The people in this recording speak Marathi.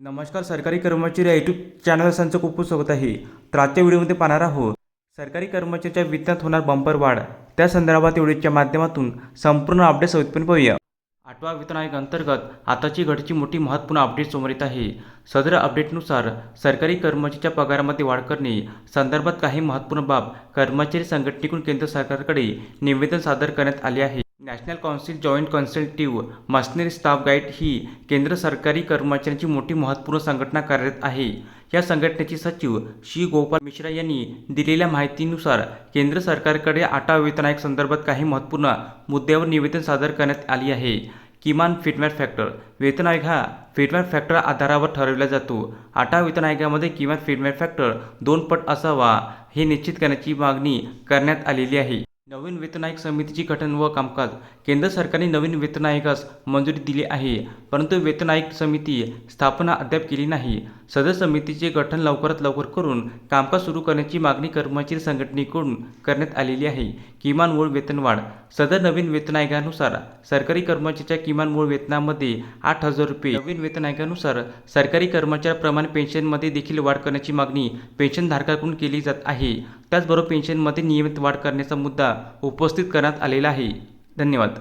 नमस्कार सरकारी कर्मचारी यूट्यूब चॅनल संच खूप खूप स्वागत आहे. तर आजच्या व्हिडिओमध्ये पाहणार आहोत सरकारी कर्मचाऱ्याच्या वेतनात होणार बंपर वाढ. त्या संदर्भात व्हिडिओच्या माध्यमातून संपूर्ण अपडेट सविस्तरपणे पाहूया. आठवा वेतन आयोग अंतर्गत आताची घटची मोठी महत्त्वपूर्ण अपडेट समोर येत आहे. सदर अपडेटनुसार सरकारी कर्मचाऱ्याच्या पगारामध्ये वाढ करणे संदर्भात काही महत्त्वपूर्ण बाब कर्मचारी संघटनेकडून केंद्र सरकारकडे निवेदन सादर करण्यात आले आहे. National council joint consultative machinery staff guide ही केंद्र सरकारी कर्मचाऱ्यांची मोठी महत्त्वपूर्ण संघटना कार्यरत आहे. या संघटनेचे सचिव श्री गोपाल मिश्रा यांनी दिलेल्या माहितीनुसार केंद्र सरकारकडे आटा वेतन आयोग संदर्भात काही महत्त्वपूर्ण मुद्द्यावर निवेदन सादर करण्यात आली आहे. किमान फिटमॅट फॅक्टर वेतन आयोग हा फिटमॅट फॅक्टर आधारावर ठरवला जातो. आटा वेतन आयोगामध्ये किमान फिटमॅट फॅक्टर दोन पट असावा हे निश्चित करण्याची मागणी करण्यात आलेली आहे. नवीन वेतन आयोग गठन व कामकाज. केंद्र सरकारने नवीन वेतन आयोगास मंजुरी दिली आहे परंतु वेतन आयोग समिती स्थापना अद्याप केली नाही. सदर समितीचे गठन लवकरात लवकर करून कामकाज सुरू करण्याची मागणी कर्मचारी संघटनेकडून करण्यात आलेली आहे. किमान मूळ वेतनवाढ सदर नवीन वेतन आयोगानुसार सरकारी कर्मचाऱ्याच्या किमान मूळ वेतनामध्ये आठ हजार रुपये. नवीन वेतन आयोगानुसार सरकारी कर्मचाऱ्याप्रमाणे पेन्शनमध्ये देखील वाढ करण्याची मागणी पेन्शनधारकाकडून केली जात आहे. त्याचबरोबर पेन्शनमध्ये नियमित वाढ करण्याचा मुद्दा उपस्थित करण्यात आलेला आहे. धन्यवाद.